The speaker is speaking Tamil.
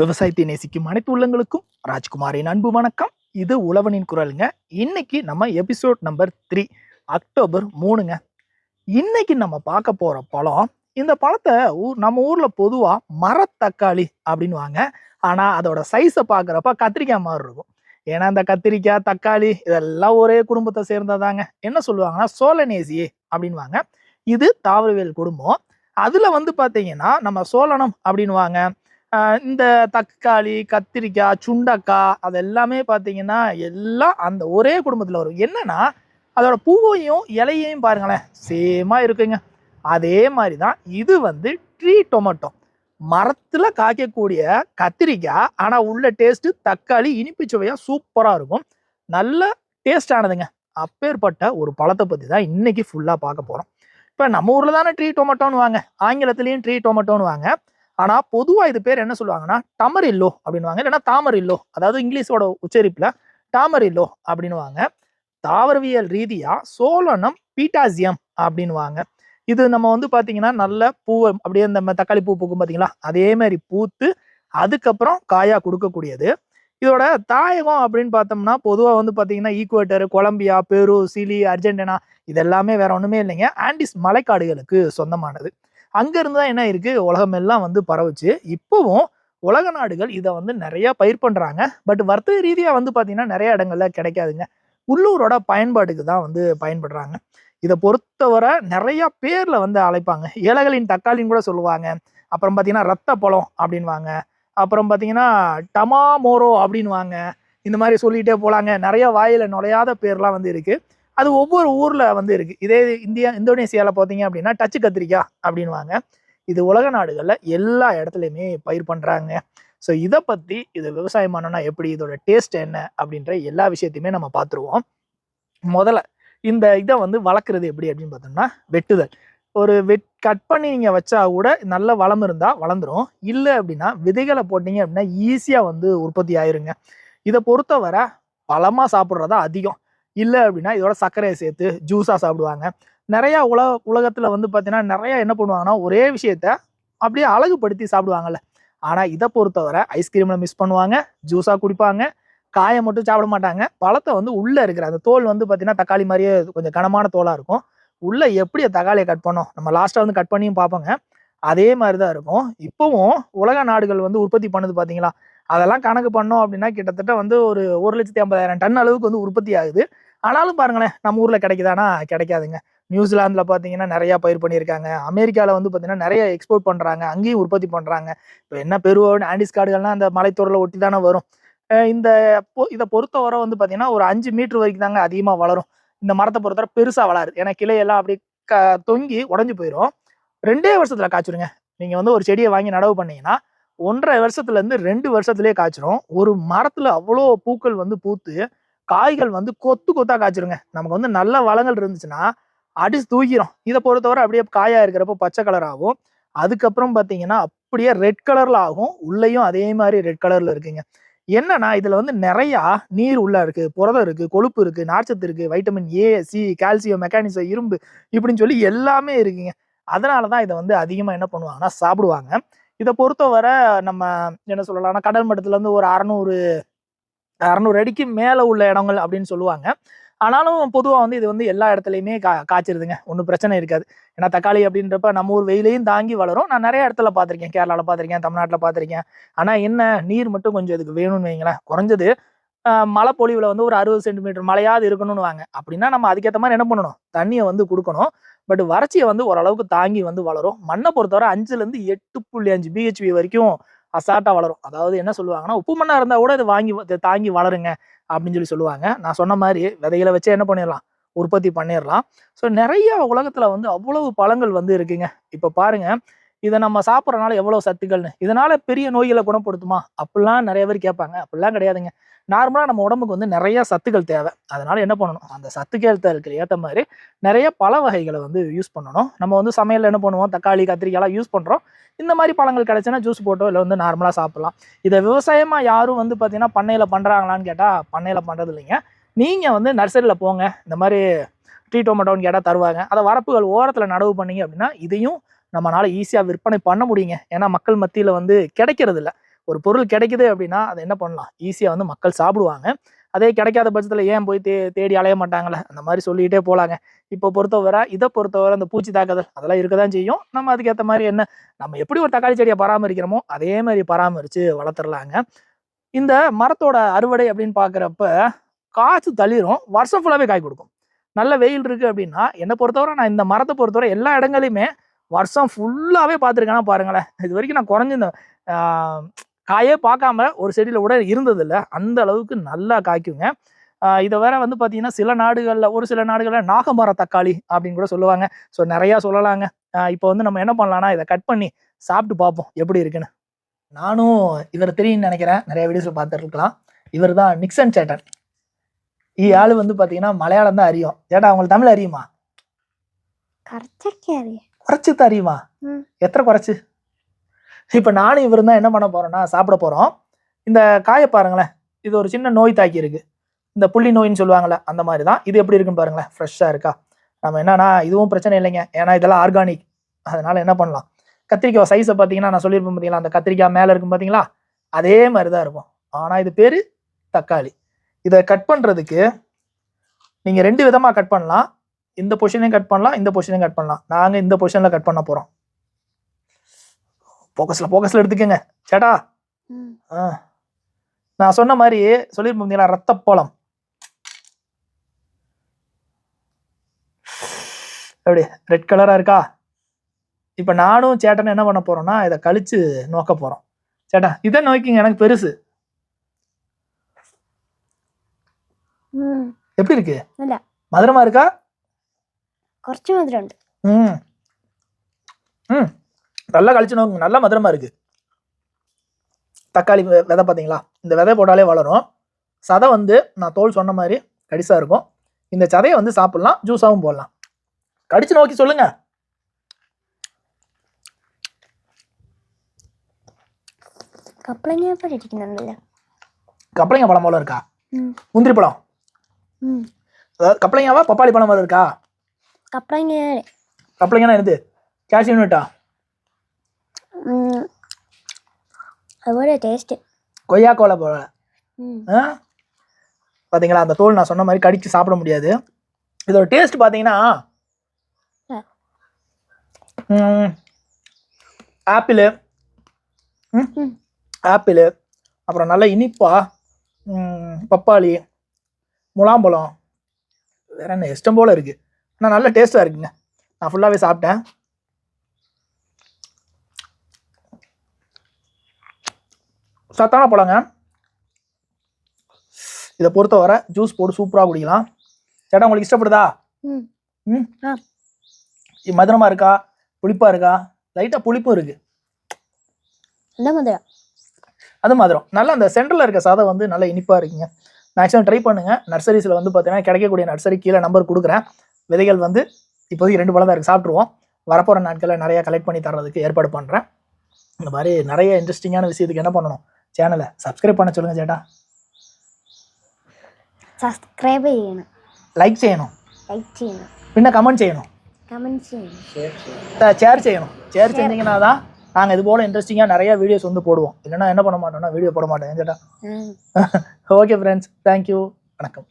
விவசாயத்தை நேசிக்கும் அனைத்து உள்ளங்களுக்கும் ராஜ்குமாரின் அன்பு வணக்கம். இது உழவனின் குரலுங்க. இன்னைக்கு நம்ம எபிசோட் நம்பர் த்ரீ அக்டோபர் மூணுங்க. இன்னைக்கு நம்ம பார்க்க போற பழம் இந்த பழத்தை ஊர் நம்ம ஊர்ல பொதுவா மரத்தக்காளி அப்படின்னு வாங்க ஆனா அதோட சைஸை பார்க்குறப்ப கத்திரிக்காய் மாதிரி இருக்கும். ஏன்னா இந்த கத்திரிக்காய் தக்காளி இதெல்லாம் ஒரே குடும்பத்தை சேர்ந்ததாங்க. என்ன சொல்லுவாங்கன்னா சோழநேசி அப்படின்வாங்க இது தாவரவியல் குடும்பம். அதுல வந்து பாத்தீங்கன்னா நம்ம சோழனம் அப்படின்வாங்க இந்த தக்காளி கத்திரிக்காய் சுண்டக்காய் அது எல்லாமே பார்த்தீங்கன்னா எல்லாம் அந்த ஒரே குடும்பத்தில் வரும். என்னென்னா அதோட பூவையும் இலையையும் பாருங்களேன் சேமாக இருக்குங்க. அதே மாதிரி தான் இது வந்து ட்ரீ டொமேட்டோ மரத்தில் காய்க்கக்கூடிய கத்திரிக்காய் ஆனால் உள்ள டேஸ்ட்டு தக்காளி இனிப்பு சுவையாக சூப்பராக இருக்கும். நல்ல டேஸ்ட் ஆனதுங்க. அப்பேற்பட்ட ஒரு பழத்தை பற்றி தான் இன்றைக்கி ஃபுல்லாக பார்க்க போகிறோம் இப்போ நம்ம ஊரில் தானே ட்ரீ டொமேட்டோன்னு வாங்க. ஆங்கிலத்துலேயும் ட்ரீ டொமேட்டோன்னு வாங்க. ஆனால் பொதுவாக இது பேர் என்ன சொல்லுவாங்கன்னா டமரில்லோ அப்படின்வாங்க இல்லைன்னா தாமரில்லோ அதாவது இங்கிலீஷோட உச்சரிப்பில் டாமரில்லோ அப்படின்னுவாங்க. தாவரவியல் ரீதியாக சோழனம் பீட்டாசியம் அப்படின்வாங்க இது நம்ம வந்து பார்த்தீங்கன்னா நல்ல பூவை அப்படியே இந்த தக்காளி பூ பூக்கும் பார்த்தீங்களா அதே மாதிரி பூத்து அதுக்கப்புறம் காயாக கொடுக்கக்கூடியது. இதோட தாயகம் அப்படின்னு பார்த்தோம்னா பொதுவாக வந்து பார்த்தீங்கன்னா Ecuador Colombia Peru Chile Argentina இதெல்லாமே வேற ஒன்றுமே இல்லைங்க. ஆண்டிஸ் மலைக்காடுகளுக்கு சொந்தமானது. அங்கேருந்து தான் என்ன இருக்குது உலகம் எல்லாம் வந்து பரவுச்சு. இப்போவும் உலக நாடுகள் இதை வந்து நிறையா பயிர் பண்ணுறாங்க பட் வர்த்தக ரீதியாக வந்து பார்த்தீங்கன்னா நிறைய இடங்கள்ல கிடைக்காதுங்க. உள்ளூரோட பயன்பாட்டுக்கு தான் வந்து பயன்படுறாங்க. இதை பொறுத்தவரை நிறையா பேரில் வந்து அழைப்பாங்க. ஏழைகளின் தக்காளின்னு கூட சொல்லுவாங்க. அப்புறம் பார்த்தீங்கன்னா ரத்த பழம் அப்படின்வாங்க அப்புறம் பார்த்தீங்கன்னா டமாமோரோ அப்படின்வாங்க இந்த மாதிரி சொல்லிகிட்டே போகலாங்க நிறைய வாயில் நுழையாத பேர்லாம் வந்து இருக்குது அது ஒவ்வொரு ஊரில் வந்து இருக்குது இதே இந்தியா இந்தோனேசியாவில் பார்த்தீங்க அப்படின்னா டச்சு கத்திரிக்காய் அப்படின்வாங்க இது உலக நாடுகளில் எல்லா இடத்துலையுமே பயிர் பண்ணுறாங்க ஸோ இதை பற்றி இது விவசாயம் பண்ணணும்னா எப்படி இதோட டேஸ்ட் என்ன அப்படின்ற எல்லா விஷயத்தையுமே நம்ம பார்த்துருவோம். முதல்ல இந்த இதை வந்து வளர்க்குறது எப்படி அப்படின்னு பார்த்தோம்னா வெட்டுதல். ஒரு வெட் கட் பண்ணி நீங்கள் வச்சா கூட நல்ல வளம் இருந்தால் வளர்ந்துரும். இல்லை அப்படின்னா விதைகளை போட்டீங்க அப்படின்னா ஈஸியாக வந்து உற்பத்தி ஆயிருங்க. இதை பொறுத்தவரை பழமாக சாப்பிட்றதா அதிகம். இல்லை அப்படின்னா இதோட சர்க்கரையை சேர்த்து ஜூஸாக சாப்பிடுவாங்க. நிறையா உலக உலகத்தில் வந்து பார்த்தீங்கன்னா நிறையா என்ன பண்ணுவாங்கன்னா ஒரே விஷயத்த அப்படியே அழகுபடுத்தி சாப்பிடுவாங்கல்ல. ஆனால் இதை பொறுத்தவரை ஐஸ்கிரீமில் மிஸ் பண்ணுவாங்க ஜூஸாக குடிப்பாங்க காயை மட்டும் சாப்பிட மாட்டாங்க. பழத்தை வந்து உள்ளே இருக்கிற அந்த தோல் வந்து பார்த்தீங்கன்னா தக்காளி மாதிரியே கொஞ்சம் கனமான தோலாக இருக்கும். உள்ளே எப்படி தக்காளியை கட் பண்ணோம் நம்ம லாஸ்ட்டாக வந்து கட் பண்ணியும் பார்ப்போங்க. அதே மாதிரி தான் இருக்கும். இப்போவும் உலக நாடுகள் வந்து உற்பத்தி பண்ணுது பார்த்தீங்களா அதெல்லாம் கணக்கு பண்ணோம் அப்படின்னா கிட்டத்தட்ட வந்து ஒரு ஒரு லட்சத்தி ஐம்பதாயிரம் டன் அளவுக்கு வந்து உற்பத்தி ஆகுது. ஆனாலும் பாருங்களேன் நம்ம ஊரில் கிடைக்குதானா? கிடைக்காதுங்க. நியூசிலாந்தில் பார்த்தீங்கன்னா நிறையா பயிர் பண்ணியிருக்காங்க. அமெரிக்காவில் வந்து பார்த்தீங்கன்னா நிறைய எக்ஸ்போர்ட் பண்ணுறாங்க அங்கேயும் உற்பத்தி பண்ணுறாங்க இப்போ என்ன பெருவோன் ஆண்டிஸ் காடுகள்லாம் அந்த மலைத்தூரில் ஒட்டி தானே வரும். இந்த இதை இதை பொறுத்தவரை வந்து பார்த்தீங்கன்னா ஒரு அஞ்சு மீட்டர் வரைக்கும் தாங்க அதிகமாக வளரும். இந்த மரத்தை பொறுத்தவரை பெருசாக வளருது. ஏன்னா கிளையெல்லாம் அப்படி க தொங்கி உடஞ்சி போயிடும் ரெண்டே வருஷத்தில் காய்ச்சிருங்க. நீங்கள் வந்து ஒரு செடியை வாங்கி நடவு பண்ணீங்கன்னா ஒன்றரை வருஷத்துலேருந்து ரெண்டு வருஷத்துலேயே காய்ச்சிரும். ஒரு மரத்தில் அவ்வளோ பூக்கள் வந்து பூத்து காய்கள் வந்து கொத்து கொத்தா காய்ச்சிருங்க. நமக்கு வந்து நல்ல வளங்கள் இருந்துச்சுன்னா அடிச்சு தூக்கிடும் இதை பொறுத்தவரை அப்படியே காயா இருக்கிறப்போ பச்சை கலர் ஆகும். அதுக்கப்புறம் பார்த்தீங்கன்னா அப்படியே ரெட் கலர்ல ஆகும். உள்ளேயும் அதே மாதிரி ரெட் கலர்ல இருக்குங்க. என்னன்னா இதுல வந்து நிறையா நீர் உள்ள இருக்கு. புரதம் இருக்கு கொழுப்பு இருக்கு நார்ச்சத்து இருக்கு vitamin A C calcium mechanism இரும்பு இப்படின்னு சொல்லி எல்லாமே இருக்குங்க. அதனால தான் இதை வந்து அதிகமாக என்ன பண்ணுவாங்கன்னா சாப்பிடுவாங்க. இதை பொறுத்தவரை நம்ம என்ன சொல்லலாம்னா கடல் மட்டத்துல இருந்து ஒரு அறநூறு அறநூறு அடிக்கு மேலே உள்ள இடங்கள் அப்படின்னு சொல்லுவாங்க. ஆனாலும் பொதுவாக வந்து இது வந்து எல்லா இடத்துலையுமே கா காய்ச்சிருதுங்க. ஒன்றும் பிரச்சனை இருக்காது. ஏன்னா தக்காளி அப்படின்றப்ப நம்ம ஊர் வெயிலையும் தாங்கி வளரும். நான் நிறைய இடத்துல பார்த்துருக்கேன். கேரளாவில் பார்த்துருக்கேன் தமிழ்நாட்டில் பார்த்துருக்கேன். ஆனால் என்ன நீர் மட்டும் கொஞ்சம் இதுக்கு வேணும்னு வைங்களேன். குறைஞ்சது ஆஹ் மழை பொழிவில் வந்து ஒரு அறுபது சென்டிமீட்டர் மழையாவது இருக்கணும்னு வாங்க அப்படின்னா நம்ம அதுக்கேற்ற மாதிரி என்ன பண்ணணும்? தண்ணியை வந்து கொடுக்கணும். பட் வறட்சியை வந்து ஓரளவுக்கு தாங்கி வந்து வளரும். மண்ணை பொறுத்தவரை அஞ்சுலேருந்து எட்டு புள்ளி அஞ்சு பிஹெச்பி வரைக்கும் அசால்ட்டாக வளரும். அதாவது என்ன சொல்லுவாங்கன்னா உப்பு மண்ணாக இருந்தால் கூட இது வாங்கி தாங்கி வளருங்க அப்படின்னு சொல்லி சொல்லுவாங்க. நான் சொன்ன மாதிரி விதைகளை வச்சே என்ன பண்ணிடலாம் உற்பத்தி பண்ணிடலாம் ஸோ நிறைய உலகத்தில் வந்து அவ்வளவு பழங்கள் வந்து இருக்குங்க. இப்போ பாருங்க இதை நம்ம சாப்பிட்றதுனால எவ்வளோ சத்துக்கள்னு? இதனால் பெரிய நோய்களை குணப்படுத்துமா? அப்படிலாம் நிறைய பேர் கேட்பாங்க. அப்படிலாம் கிடையாதுங்க. நார்மலாக நம்ம உடம்புக்கு வந்து நிறைய சத்துக்கள் தேவை. அதனால் என்ன பண்ணணும்? அந்த சத்துக்கேள்தலுக்கு ஏற்ற மாதிரி நிறைய பழ வகைகளை வந்து யூஸ் பண்ணணும். நம்ம வந்து சமையலில் என்ன பண்ணுவோம்? தக்காளி கத்திரிக்காய்லாம் யூஸ் பண்ணுறோம் இந்த மாதிரி பழங்கள் கிடைச்சுன்னா ஜூஸ் போட்டோ இல்லை வந்து நார்மலாக சாப்பிட்லாம். இதை விவசாயமாக யாரும் வந்து பார்த்தீங்கன்னா பண்ணையில் பண்ணுறாங்களான்னு கேட்டால் பண்ணையில் பண்ணுறது இல்லைங்க நீங்கள் வந்து நர்சரியில் போங்க. இந்த மாதிரி ட்ரீ டொமேட்டோன்னு கேட்டால் தருவாங்க. அதை வரப்புகள் ஓரத்தில் நடவு பண்ணீங்க அப்படின்னா இதையும் நம்மளால ஈஸியாக விற்பனை பண்ண முடியுங்க. ஏன்னா மக்கள் மத்தியில் வந்து கிடைக்கிறது இல்லை ஒரு பொருள் கிடைக்குது அப்படின்னா அதை என்ன பண்ணலாம்? ஈஸியாக வந்து மக்கள் சாப்பிடுவாங்க. அதே கிடைக்காத பட்சத்தில் ஏன் போய் தே தேடி அலைய மாட்டாங்களே அந்த மாதிரி சொல்லிக்கிட்டே போகலாங்க இப்போ பொறுத்தவரை இதை பொறுத்தவரை அந்த பூச்சி தாக்குதல் அதெல்லாம் இருக்க தான் செய்யும். நம்ம அதுக்கேற்ற மாதிரி என்ன நம்ம எப்படி ஒரு தக்காளி செடியை பராமரிக்கிறோமோ அதே மாதிரி பராமரித்து வளர்த்துடலாங்க இந்த மரத்தோட அறுவடை அப்படின்னு பார்க்குறப்ப காய்ச்சி தளிரும் வருஷம் ஃபுல்லாகவே காய் கொடுக்கும். நல்ல வெயில் இருக்குது அப்படின்னா என்னை பொறுத்தவரை நான் இந்த மரத்தை பொறுத்தவரை எல்லா இடங்களையுமே வருஷம் ஃபுல்லாகவே பார்த்துருக்கேனா பாருங்களேன். இது வரைக்கும் நான் குறைஞ்சிருந்தேன். காயே பார்க்காம ஒரு செடியில் கூட இருந்ததில்ல. அந்த அளவுக்கு நல்லா காய்க்குங்க. இதை வேற வந்து பார்த்தீங்கன்னா சில நாடுகளில் ஒரு சில நாடுகளில் நாகமர தக்காளி அப்படின்னு கூட சொல்லுவாங்க. ஸோ நிறையா சொல்லலாங்க. இப்போ வந்து நம்ம என்ன பண்ணலாம்னா இதை கட் பண்ணி சாப்பிட்டு பார்ப்போம் எப்படி இருக்குன்னு. நானும் இவர் தெரியும்னு நினைக்கிறேன். நிறைய வீடியோஸில் பார்த்துருக்கலாம். இவர் தான் நிக்சன் சேட்டன். ஈ ஆள் வந்து பார்த்தீங்கன்னா மலையாளம் தான் அறியும். ஏட்டா அவங்களுக்கு தமிழ் அறியுமா? அறியும் குறைச்சி தான் அறியுமா ம். எத்தனை குறைச்சு? இப்போ நானும் இவரும் தான் என்ன பண்ண போறோம்னா சாப்பிட போறோம். இந்த காயை பாருங்களேன். இது ஒரு சின்ன நோய் தாக்கி இருக்கு. இந்த புள்ளி நோயின்னு சொல்லுவாங்கல்ல அந்த மாதிரி தான் இது எப்படி இருக்குன்னு பாருங்களேன். ஃப்ரெஷ்ஷாக இருக்கா? நம்ம என்னன்னா இதுவும் பிரச்சனை இல்லைங்க. ஏன்னா இதெல்லாம் ஆர்கானிக் அதனால என்ன பண்ணலாம்? கத்திரிக்காய் சைஸை பார்த்தீங்கன்னா நான் சொல்லியிருப்பேன் பார்த்தீங்களா அந்த கத்திரிக்காய் மேலே இருக்கும் பார்த்தீங்களா? அதே மாதிரி தான் இருக்கும். ஆனால் இது பேர் தக்காளி. இதை கட் பண்ணுறதுக்கு நீங்கள் ரெண்டு விதமாக கட் பண்ணலாம். இந்த பொசிஷனையும் கட் பண்ணலாம் இந்த பொசிஷனையும் கட் பண்ணலாம். நாங்கள் இந்த பொசிஷனில் கட் பண்ண போகிறோம் ஃபோக்கஸில் ஃபோக்கஸில் எடுத்துக்கோங்க. சேட்டா? ஆ. நான் சொன்ன மாதிரி சொல்லியிருப்பீங்களா ரத்தப்பழம் எப்படி ரெட் கலராக இருக்கா? இப்போ நானும் சேட்டனும் என்ன பண்ண போகிறோம்னா இதை கழித்து நோக்க போகிறோம் சேட்டா இதை நோக்கிங்க எனக்கு பெருசு. எப்படி இருக்கு? மதுரமா இருக்கா? കുറച്ച് മധുരമുണ്ട് ம் ம் நல்லா கழிச்சு நோக்குங்க நல்லா மதுரமா இருக்கு தக்காளி வெ- விதை பார்த்தீங்களா இந்த விதை போட்டாலே வளரும் சதை வந்து நான் தோல் சொன்ன மாதிரி கடிசா இருக்கும் இந்த சதையை வந்து சாப்பிடலாம் ஜூஸாகவும் போடலாம் கடிச்சு நோக்கி சொல்லுங்க കപ്പളങ്ങ പോലെ ഇരിക്കുന്നുണ്ടല്ലോ கப்பளைங்க பழம் போல இருக்கா ഉം. முந்திரி பழம் ഉം. அதாவது கப்பளைங்காவா பப்பாளி பழம் போல இருக்கா கப்ளைங்க கப்ளைங்கன்னா என்னது? கேஷ் யூனிட்டா? அதோட டேஸ்ட்டு கொய்யா கோலை போல பார்த்தீங்களா அந்த தோல் நான் சொன்ன மாதிரி கடிச்சு சாப்பிட முடியாது. இதோட டேஸ்ட் பார்த்தீங்கன்னா ஆப்பிள். ஆப்பிள். அப்புறம் நல்ல இனிப்பா பப்பாளி முலாம்பழம். வேற என்ன இஷ்டம் போல் இருக்குது ஆனால் நல்ல டேஸ்ட்டாக இருக்குங்க. நான் ஃபுல்லாகவே சாப்பிட்டேன். சத்தான பழங்க. இதை பொறுத்தவரை ஜூஸ் போட்டு சூப்பராக குடிக்கலாம். சேட்டா உங்களுக்கு இஷ்டப்படுதா? ம். மதுரமாக இருக்கா? புளிப்பாக இருக்கா? லைட்டாக புளிப்பும் இருக்குது மதுரம் அது மதுரம். நல்லா அந்த சென்டரில் இருக்க சாதம் வந்து நல்லா இனிப்பாக இருக்குங்க. மேக்ஸிமம் ட்ரை பண்ணுங்கள் நர்சரிஸில் வந்து பார்த்தீங்கன்னா கிடைக்கக்கூடிய நர்சரி கீழே நம்பர் கொடுக்குறேன். விதைகள் வந்து இப்போதைக்கு ரெண்டு பழம் தான் இருக்குது சாப்பிட்ருவோம் வரப்போகிற நாட்களில் நிறையா கலெக்ட் பண்ணி தர்றதுக்கு ஏற்பாடு பண்ணுறேன் இந்த மாதிரி நிறைய இன்ட்ரெஸ்டிங்கான விஷயத்துக்கு என்ன பண்ணணும்? சேனலை சப்ஸ்கிரைப் பண்ண சொல்லுங்கள் சேட்டா. சப்ஸ்கிரைப் செய்யணும். லைக் செய்யணும். லைக் செய்யணும். பின்ன கமெண்ட் செய்யணும். கமெண்ட் செய்யணும். ஷேர் செய்யணும். ஷேர் செஞ்சீங்கன்னா தான் நாங்கள் இது போல் இன்ட்ரெஸ்டிங்காக நிறைய வீடியோஸ் வந்து போடுவோம். இல்லைன்னா என்ன பண்ண மாட்டோம்னா வீடியோ போட மாட்டோம். ஏன் சேட்டா? ஓகே ஃப்ரெண்ட்ஸ் தேங்க்யூ வணக்கம்.